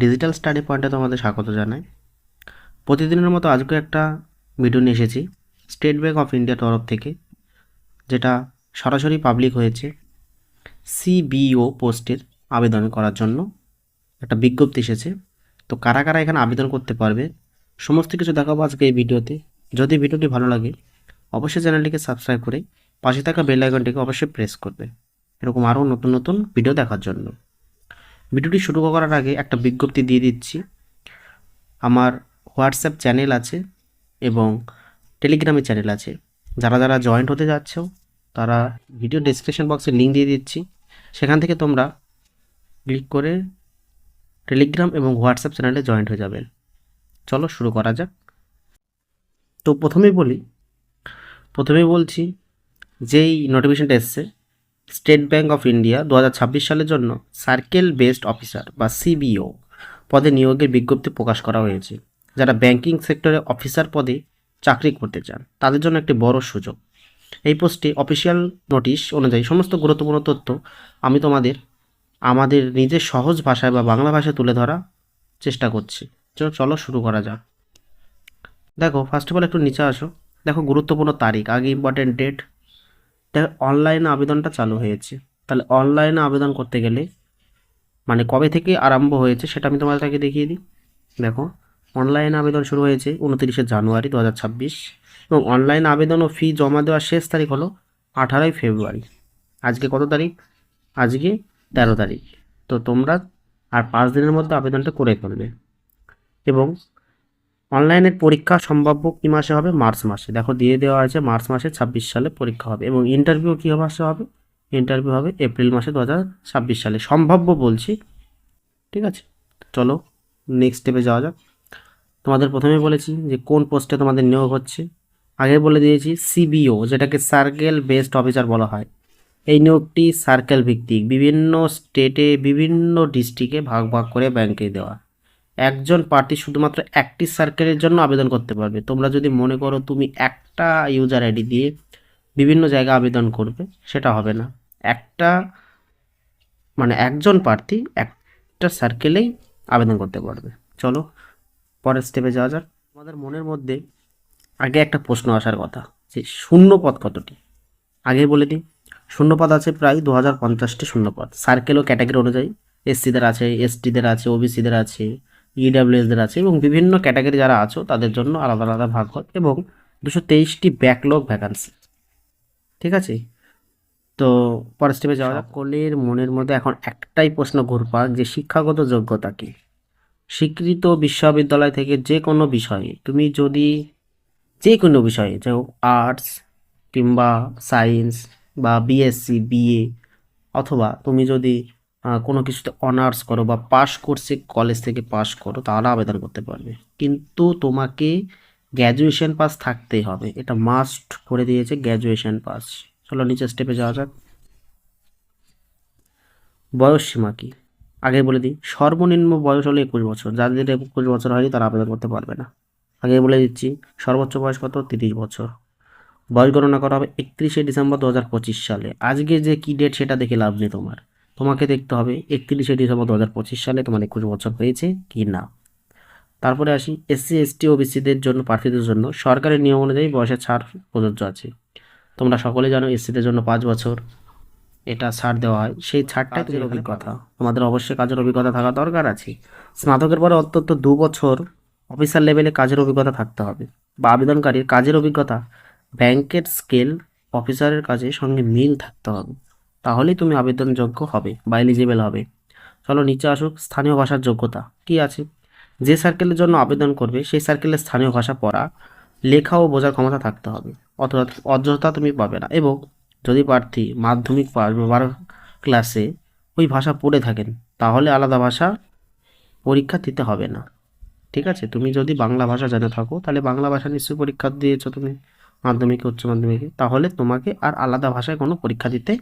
Digital study পয়েন্টে তোমাদের স্বাগত জানাই। প্রতিদিনের মতো আজকে একটা ভিডিও নিয়ে এসেছি স্টেট ব্যাঙ্ক অফ ইন্ডিয়ার তরফ থেকে, যেটা সরাসরি পাবলিক হয়েছে সিবিও পোস্টের আবেদন করার জন্য। একটা বিজ্ঞপ্তি এসেছে। তো কারা কারা এখানে আবেদন করতে পারবে, সমস্ত কিছু দেখাবো আজকে এই ভিডিওতে যদি ভিডিওটি ভালো লাগে, অবশ্যই চ্যানেলটিকে সাবস্ক্রাইব করে পাশে থাকা বেল আইকনটিকে অবশ্যই প্রেস করবে। এরকম আরও নতুন নতুন ভিডিও দেখার জন্য। ভিডিওটি শুরু করার আগে একটা বিজ্ঞপ্তি দিয়ে দিচ্ছি। আমার হোয়াটসঅ্যাপ চ্যানেল আছে এবং টেলিগ্রামে চ্যানেল আছে। যারা যারা জয়েন্ট হতে যাচ্ছ, তারা ভিডিও ডিসক্রিপশন বক্সে লিঙ্ক দিয়ে দিচ্ছি। সেখান থেকে তোমরা ক্লিক করে টেলিগ্রাম এবং হোয়াটসঅ্যাপ চ্যানেলে জয়েন্ট হয়ে যাবেন চলো শুরু করা যাক। তো প্রথমেই বলি, প্রথমেই বলছি, যেই নোটিফিকেশনটা এসছে স্টেট ব্যাঙ্ক অফ ইন্ডিয়া দু হাজার ছাব্বিশ সালের জন্য সার্কেল বেসড অফিসার বা সিবিও পদে নিয়োগের বিজ্ঞপ্তি প্রকাশ করা হয়েছে। যারা ব্যাংকিং সেক্টরে অফিসার পদে চাকরি করতে চান, তাদের জন্য একটি বড় সুযোগ। এই পোস্টে অফিসিয়াল নোটিশ অনুযায়ী সমস্ত গুরুত্বপূর্ণ তথ্য আমি তোমাদের, আমাদের নিজের সহজ ভাষায় বা বাংলা ভাষায় তুলে ধরা চেষ্টা করছি। চলো শুরু করা যাক। দেখো ফার্স্ট অফ অল একটু নিচে আসো। দেখো, গুরুত্বপূর্ণ তারিখ, আগে ইম্পর্টেন্ট ডেট অনলাইনে আবেদনটা চালু হয়েছে। তাহলে অনলাইনে আবেদন করতে গেলে মানে কবে থেকে আরম্ভ হয়েছে সেটা আমি তোমাদেরকে দেখিয়ে দিই। দেখো, অনলাইন আবেদন শুরু হয়েছে উনতিরিশে জানুয়ারি দু হাজার ছাব্বিশ এবং অনলাইন আবেদন ও ফি জমা দেওয়ার শেষ তারিখ হলো আঠারোই ফেব্রুয়ারি। আজকে কত তারিখ? আজকে তেরো তারিখ। তো তোমরা আর পাঁচ দিনের মধ্যে আবেদনটা করে ফেলবে। এবং অনলাইনের পরীক্ষা সম্ভাব্য কী মাসে হবে? মার্চ মাসে। দেখো, দিয়ে দেওয়া আছে মার্চ মাসে ছাব্বিশ সালে পরীক্ষা হবে। এবং ইন্টারভিউ কী মাসে হবে? ইন্টারভিউ হবে এপ্রিল মাসে দু হাজার ছাব্বিশ সালে। সম্ভাব্য বলছি। ঠিক আছে? চলো নেক্সট স্টেপে যাওয়া যাক। তোমাদের প্রথমে বলেছি যে কোন পোস্টে তোমাদের নিয়োগ হচ্ছে। আগে বলে দিয়েছি সিবিও যেটাকে সার্কেল বেসড অফিসার বলা হয়। এই নিয়োগটি সার্কেল ভিত্তিক। বিভিন্ন স্টেটে বিভিন্ন ডিস্ট্রিক্টে ভাগ ভাগ করে ব্যাংকে দেওয়া। একজন প্রার্থী শুধুমাত্র একটি সার্কেলের জন্য আবেদন করতে পারবে। তোমরা যদি মনে করো তুমি একটা ইউজার আইডি দিয়ে বিভিন্ন জায়গায় আবেদন করবে, সেটা হবে না। একটা মানে একজন প্রার্থী একটা সার্কেলেই আবেদন করতে পারবে। চলো, পরের স্টেপে যাওয়া যাক। আমাদের মনের মধ্যে আগে একটা প্রশ্ন আসার কথা, যে শূন্য পদ কতটি? আগে বলে দিই, শূন্যপদ আছে প্রায় দু হাজার পঞ্চাশটি শূন্যপদ। সার্কেল ও ক্যাটাগরি অনুযায়ী এসসিদের আছে এসটিদের আছে ওবিসিদের আছে ইডাব্লিউএসদের আছে এবং বিভিন্ন ক্যাটাগরি যারা আছো, তাদের জন্য আলাদা আলাদা ভাগ হয় এবং দুশো তেইশটি ব্যাকলগ ভ্যাকান্সি ঠিক আছে? তো পরের স্টেপে যাওয়া যাক। সকলের মনের মধ্যে এখন একটাই প্রশ্ন ঘুরপাক যে শিক্ষাগত যোগ্যতা কী? স্বীকৃত বিশ্ববিদ্যালয় থেকে যে কোনো বিষয়ে তুমি যদি যে কোনো বিষয়ে যে আর্টস কিংবা সায়েন্স বা বিএসসি বিএ অথবা তুমি যদি কোনো কিছুতে অনার্স করো বা পাস কোর্সে কলেজ থেকে পাস করো তাহলে আবেদন করতে পারবে। কিন্তু তোমাকে গ্র্যাজুয়েশন পাস থাকতেই হবে। এটা মাস্ট করে দিয়েছে গ্র্যাজুয়েশন পাস চলো নিচের স্টেপে যাওয়া যাক। বয়স সীমা কি? আগে বলে দিই, সর্বনিম্ন বয়স হলো একুশ বছর। যাদের একুশ বছর হয়নি, তারা আবেদন করতে পারবে না। আগে বলে দিচ্ছি, সর্বোচ্চ বয়স কত? তিরিশ বছর। বয়স গণনা করা হবে একত্রিশে ডিসেম্বর দু হাজার পঁচিশ সালে। আজকে যে কী ডেট সেটা দেখে লাভ নেই তোমার। তোমাকে দেখতে হবে একত্রিশে ডিসেম্বর দু হাজার পঁচিশ সালে তোমার একুশ বছর হয়েছে কি না। তারপরে আসি এসসি এসটি ওবিসিদের জন্য প্রার্থীদের জন্য সরকারের নিয়ম অনুযায়ী বয়সের ছাড় প্রযোজ্য আছে। তোমরা সকলে জানো এসসিদের জন্য পাঁচ বছর এটা ছাড় দেওয়া হয়। সেই ছাড়টাই তোমার অভিজ্ঞতা। তোমাদের অবশ্যই কাজের অভিজ্ঞতা থাকা দরকার আছে। স্নাতকের পরে অন্তত দু বছর অফিসার লেভেলে কাজের অভিজ্ঞতা থাকতে হবে। বা আবেদনকারীর কাজের অভিজ্ঞতা ব্যাংকের স্কেল অফিসারের কাজের সঙ্গে মিল থাকতে হবে। তাহলেই তুমি আবেদনযোগ্য হবে বা এলিজিবল হবে। চলো নিচে আসুক, স্থানীয় ভাষার যোগ্যতা। কি আছে? যে সার্কেলের জন্য আবেদন করবে, সেই সার্কেলের স্থানীয় ভাষা পড়া, লেখা ও বোঝার ক্ষমতা থাকতে হবে। অযথা তুমি পাবে না। এবং যদি প্রার্থী মাধ্যমিক পাস বা বারো ক্লাসে ওই ভাষা পড়ে থাকেন, তাহলে আলাদা ভাষা পরীক্ষা দিতে হবে না। ঠিক আছে? তুমি যদি বাংলা ভাষা জেনে থাকো, তাহলে বাংলা ভাষা নিশ্চয়ই পরীক্ষা দিয়েছ তুমি। মাধ্যমিকে, উচ্চ মাধ্যমিকে, তাহলে তোমাকে আর আলাদা ভাষায় কোনো পরীক্ষা দিতে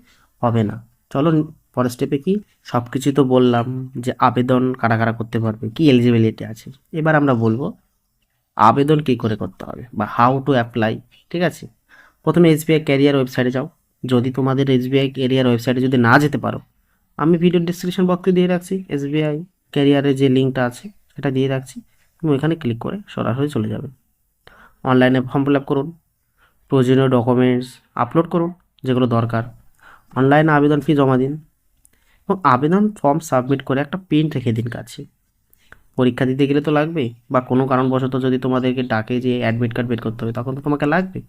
হবে না। চলো পরের স্টেপে কি? সব কিছু তো বললাম যে আবেদন কারা কারা করতে পারবে, কি এলিজিবিলিটি আছে। এবার আমরা বলব আবেদন কী করে করতে হবে বা হাউ টু অ্যাপ্লাই ঠিক আছে? প্রথমে এসবিআই ক্যারিয়ার ওয়েবসাইটে যাও। যদি তোমাদের এসবিআই ক্যারিয়ার ওয়েবসাইটে যদি না যেতে পারো, আমি ভিডিও ডিসক্রিপশন বক্সে দিয়ে রাখছি এসবিআই ক্যারিয়ারের যে লিঙ্কটা আছে, সেটা দিয়ে রাখছি। তুমি ওইখানে ক্লিক করে সরাসরি চলে যাবে। অনলাইনে ফর্ম ফিল আপ করুন। প্রয়োজনীয় ডকুমেন্টস আপলোড করুন, যেগুলো দরকার। অনলাইনে আবেদন ফি জমা দিন এবং আবেদন ফর্ম সাবমিট করে একটা প্রিন্ট রেখে দিন কাছে। পরীক্ষা দিতে গেলে তো লাগবে বা কোনো কারণবশত যদি তোমাদেরকে ডাকে যে অ্যাডমিট কার্ড বের করতে হবে, তখন তো তোমাকে লাগবে।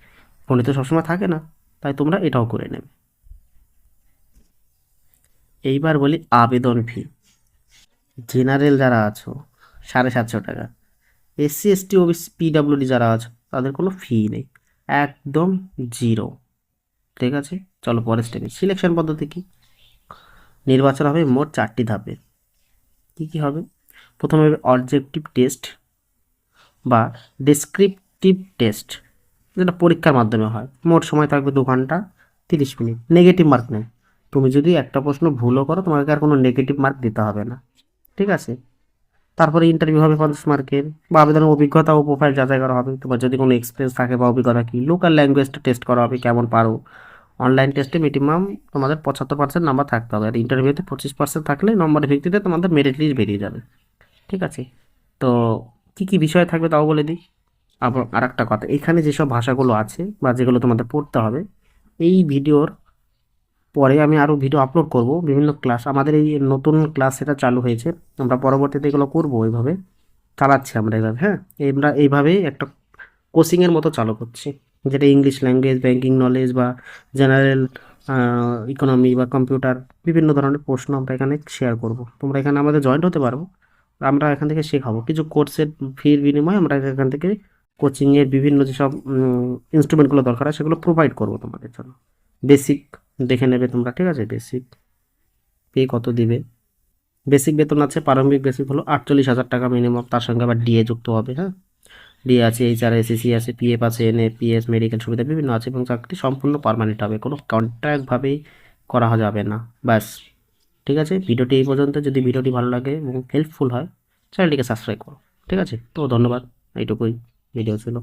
ফোনে তো সবসময় থাকে না, তাই তোমরা এটাও করে নেবে। এইবার বলি আবেদন ফি জেনারেল যারা আছো, সাড়ে সাতশো টাকা। এসসি এসটি ওবিসি পিডাব্লিউডি যারা আছো, তাদের কোনো ফি নেই। একদম জিরো। ঠিক আছে? চলো পরের স্টেপে সিলেকশন পদ্ধতি কী? নির্বাচন হবে মোট চারটি ধাপে কী কী হবে? প্রথমে অবজেক্টিভ টেস্ট বা ডেসক্রিপটিভ টেস্ট যেটা পরীক্ষার মাধ্যমে হয়। মোট সময় থাকবে দু ঘণ্টা তিরিশ মিনিট। নেগেটিভ মার্ক নেই। তুমি যদি একটা প্রশ্ন ভুলও করো, তোমাকে আর কোনো নেগেটিভ মার্ক দিতে হবে না। ঠিক আছে? তারপরে ইন্টারভিউ হবে পঞ্চাশ মার্কের। বা আবেদনের অভিজ্ঞতা ও প্রোফাইল যাচাই করা হবে। তোমার যদি কোনো এক্সপিরিয়েন্স থাকে বা অভিজ্ঞতা কি লোকাল ল্যাঙ্গুয়েজটা টেস্ট করা হবে কেমন পারো। অনলাইন টেস্টে মিনিমাম তোমাদের পঁচাত্তর পার্সেন্ট নাম্বার থাকতে হবে। আর ইন্টারভিউতে পঁচিশ পার্সেন্ট থাকলে নম্বরের ভিত্তিতে তোমাদের মেরিট লিস্ট বেরিয়ে যাবে। ঠিক আছে? তো কী কী বিষয় থাকবে তাও বলে দিই। আবার আর একটা কথা, এখানে যেসব ভাষাগুলো আছে বা যেগুলো তোমাদের পড়তে হবে, এই ভিডিওর পরে আমি আরও ভিডিও আপলোড করব। বিভিন্ন ক্লাস আমাদের এই নতুন ক্লাস এটা চালু হয়েছে। আমরা পরবর্তীতে এগুলো করব এইভাবে। চালাচ্ছি আমরা এইভাবে হ্যাঁ? আমরা এইভাবেই একটা কোচিংয়ের মতো চালু করছি। যেটা ইংলিশ ল্যাঙ্গুয়েজ ব্যাঙ্কিং নলেজ বা জেনারেল ইকোনমি বা কম্পিউটার বিভিন্ন ধরনের প্রশ্ন আমরা এখানে শেয়ার করব। তোমরা এখানে আমাদের জয়েন্ট হতে পারব আমরা এখান থেকে শেখাবো। কিছু কোর্সের ফির বিনিময়ে আমরা এখান থেকে কোচিংয়ের বিভিন্ন যেসব ইনস্ট্রুমেন্টগুলো দরকার হয়, সেগুলো প্রোভাইড করব তোমাদের জন্য। বেসিক দেখে নেবে তোমরা, ঠিক আছে? বেসিক পে কত দিবে? বেসিক বেতন আছে, প্রারম্ভিক বেসিক হলো আটচল্লিশ হাজার টাকা মিনিমাম তার সঙ্গে আবার ডিএ যুক্ত হবে হ্যাঁ? ডিএ আছে এইচআর এসএসসি আছে পিএফ আছে এনএ পিএস মেডিকেল সুবিধা বিভিন্ন আছে এবং চাকরি সম্পূর্ণ পারমানেন্ট হবে, কোনো কন্ট্রাক্টভাবেই করা যাবে না, ব্যাস, ঠিক আছে? ভিডিওটি এই পর্যন্ত, যদি ভিডিওটি ভালো লাগে এবং হেল্পফুল হয় চ্যানেলটিকে সাবস্ক্রাইব করো, ঠিক আছে? তো ধন্যবাদ, এইটুকুই ভিডিও ছিল।